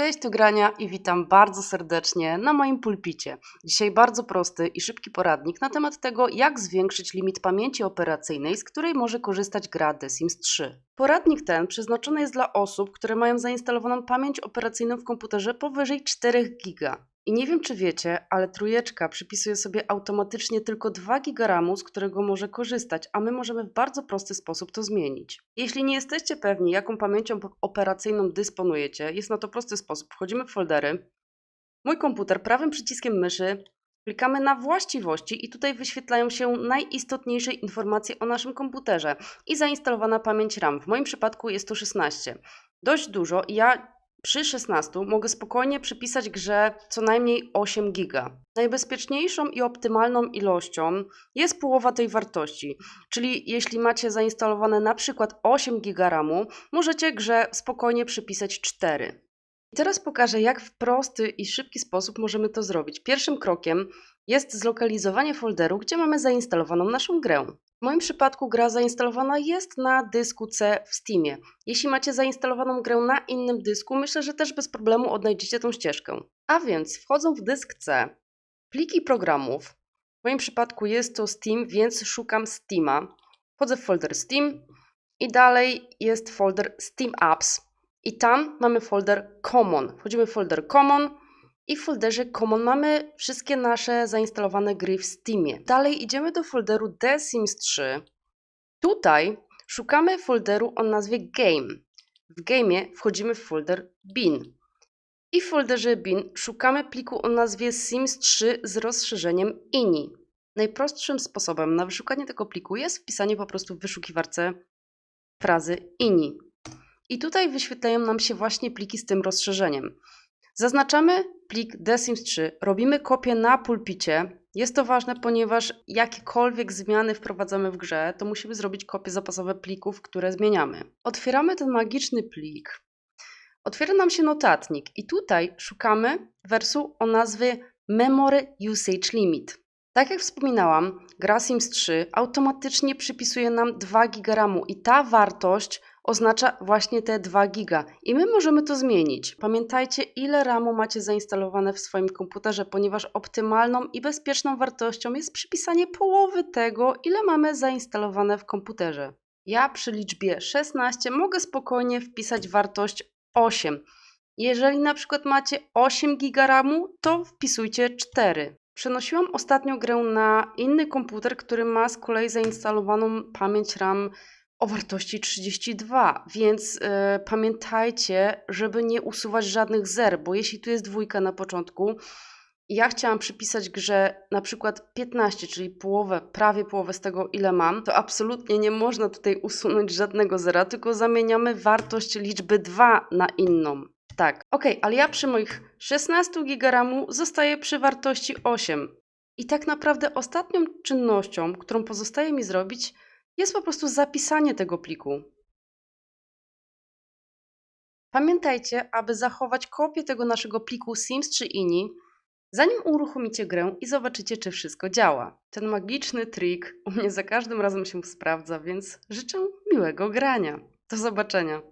Cześć, tu Grania i witam bardzo serdecznie na moim pulpicie. Dzisiaj bardzo prosty i szybki poradnik na temat tego, jak zwiększyć limit pamięci operacyjnej, z której może korzystać gra The Sims 3. Poradnik ten przeznaczony jest dla osób, które mają zainstalowaną pamięć operacyjną w komputerze powyżej 4 GB. I nie wiem, czy wiecie, ale trójeczka przypisuje sobie automatycznie tylko 2 GB RAMu, z którego może korzystać, a my możemy w bardzo prosty sposób to zmienić. Jeśli nie jesteście pewni, jaką pamięcią operacyjną dysponujecie, jest na to prosty sposób. Wchodzimy w foldery. Mój komputer prawym przyciskiem myszy klikamy na właściwości i tutaj wyświetlają się najistotniejsze informacje o naszym komputerze i zainstalowana pamięć RAM. W moim przypadku jest to 16. Dość dużo ja przy 16 mogę spokojnie przypisać grze co najmniej 8 giga. Najbezpieczniejszą i optymalną ilością jest połowa tej wartości, czyli jeśli macie zainstalowane na przykład 8 giga RAMu, możecie grze spokojnie przypisać 4. I teraz pokażę, jak w prosty i szybki sposób możemy to zrobić. Pierwszym krokiem jest zlokalizowanie folderu, gdzie mamy zainstalowaną naszą grę. W moim przypadku gra zainstalowana jest na dysku C w Steamie. Jeśli macie zainstalowaną grę na innym dysku, myślę, że też bez problemu odnajdziecie tą ścieżkę. A więc wchodzą w dysk C, pliki programów. W moim przypadku jest to Steam, więc szukam Steama. Wchodzę w folder Steam i dalej jest folder Steam Apps. I tam mamy folder Common. Wchodzimy w folder Common i w folderze Common mamy wszystkie nasze zainstalowane gry w Steamie. Dalej idziemy do folderu The Sims 3. Tutaj szukamy folderu o nazwie Game. W Game wchodzimy w folder Bin. I w folderze Bin szukamy pliku o nazwie Sims 3 z rozszerzeniem INI. Najprostszym sposobem na wyszukanie tego pliku jest wpisanie po prostu w wyszukiwarce frazy INI. I tutaj wyświetlają nam się właśnie pliki z tym rozszerzeniem. Zaznaczamy plik Sims 3, robimy kopię na pulpicie. Jest to ważne, ponieważ jakiekolwiek zmiany wprowadzamy w grze, to musimy zrobić kopie zapasowe plików, które zmieniamy. Otwieramy ten magiczny plik. Otwiera nam się notatnik i tutaj szukamy wersu o nazwie Memory Usage Limit. Tak jak wspominałam, gra Sims 3 automatycznie przypisuje nam 2 GB i ta wartość oznacza właśnie te 2 giga i my możemy to zmienić. Pamiętajcie, ile RAMu macie zainstalowane w swoim komputerze, ponieważ optymalną i bezpieczną wartością jest przypisanie połowy tego, ile mamy zainstalowane w komputerze. Ja przy liczbie 16 mogę spokojnie wpisać wartość 8. Jeżeli na przykład macie 8 giga RAMu, to wpisujcie 4. Przenosiłam ostatnio grę na inny komputer, który ma z kolei zainstalowaną pamięć RAM o wartości 32, więc y, pamiętajcie, żeby nie usuwać żadnych zer, bo jeśli tu jest dwójka na początku, ja chciałam przypisać grze na przykład 15, czyli połowę, prawie połowę z tego, ile mam, to absolutnie nie można tutaj usunąć żadnego zera, tylko zamieniamy wartość liczby 2 na inną. Tak, ok, ale ja przy moich 16 GB zostaję przy wartości 8. I tak naprawdę ostatnią czynnością, którą pozostaje mi zrobić, jest po prostu zapisanie tego pliku. Pamiętajcie, aby zachować kopię tego naszego pliku Sims czy INI, zanim uruchomicie grę i zobaczycie, czy wszystko działa. Ten magiczny trik u mnie za każdym razem się sprawdza, więc życzę miłego grania. Do zobaczenia.